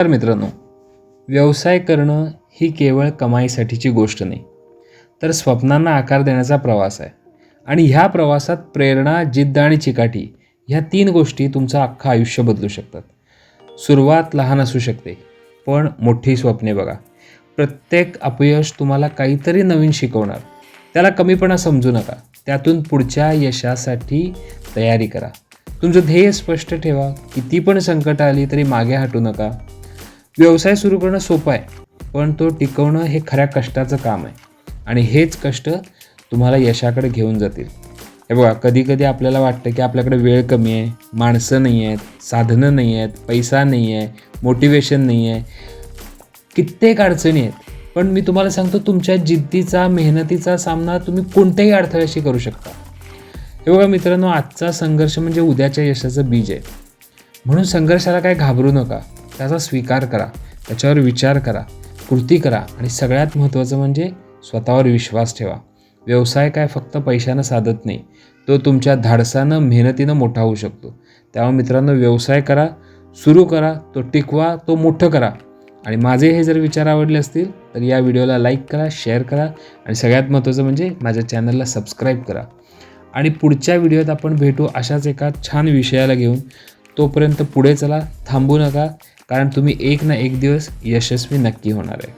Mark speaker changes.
Speaker 1: तर मित्रांनो व्यवसाय करणं ही केवळ कमाईसाठीची गोष्ट नाही तर स्वप्नांना आकार देण्याचा प्रवास आहे. आणि ह्या प्रवासात प्रेरणा जिद्द आणि चिकाटी ह्या तीन गोष्टी तुमचं अख्खं आयुष्य बदलू शकतात. सुरुवात लहान असू शकते पण मोठी स्वप्ने बघा. प्रत्येक अपयश तुम्हाला काहीतरी नवीन शिकवणार. त्याला कमीपणा समजू नका. त्यातून पुढच्या यशासाठी तयारी करा. तुमचं ध्येय स्पष्ट ठेवा. किती पण संकट आली तरी मागे हटू नका. व्यवसाय सुरू करणं सोपं आहे पण तो टिकवणं हे खऱ्या कष्टाचं काम आहे. आणि हेच कष्ट तुम्हाला यशाकडे घेऊन जातील. हे बघा कधीकधी आपल्याला वाटतं की आपल्याकडे वेळ कमी आहे माणसं नाही आहेत साधनं नाही आहेत पैसा नाही आहे मोटिवेशन नाही आहे. कित्येक अडचणी आहेत पण मी तुम्हाला सांगतो तुमच्या जिद्दीचा मेहनतीचा सामना तुम्ही कोणत्याही अडथळ्याशी करू शकता. हे बघा मित्रांनो आजचा संघर्ष म्हणजे उद्याच्या यशाचं बीज आहे. म्हणून संघर्षाला काय घाबरू नका. त्याचा स्वीकार करा. त्याच्यावर विचार करा. कृती करा. आणि सगळ्यात महत्त्वाचं म्हणजे स्वतःवर विश्वास ठेवा. व्यवसाय काय फक्त पैशानं साधत नाही तो तुमच्या धाडसानं मेहनतीनं मोठा होऊ शकतो. त्यामुळे मित्रांनो व्यवसाय करा सुरू करा तो टिकवा तो मोठं करा. आणि माझे हे जर विचार आवडले असतील तर या व्हिडिओला लाईक करा शेअर करा. आणि सगळ्यात महत्त्वाचं म्हणजे माझ्या चॅनलला सबस्क्राईब करा. आणि पुढच्या व्हिडिओत आपण भेटू अशाच एका छान विषयाला घेऊन. तोपर्यंत पुढे चला थांबू नका. कारण तुम्ही एक ना एक दिवस यशस्वी नक्की होणार आहे.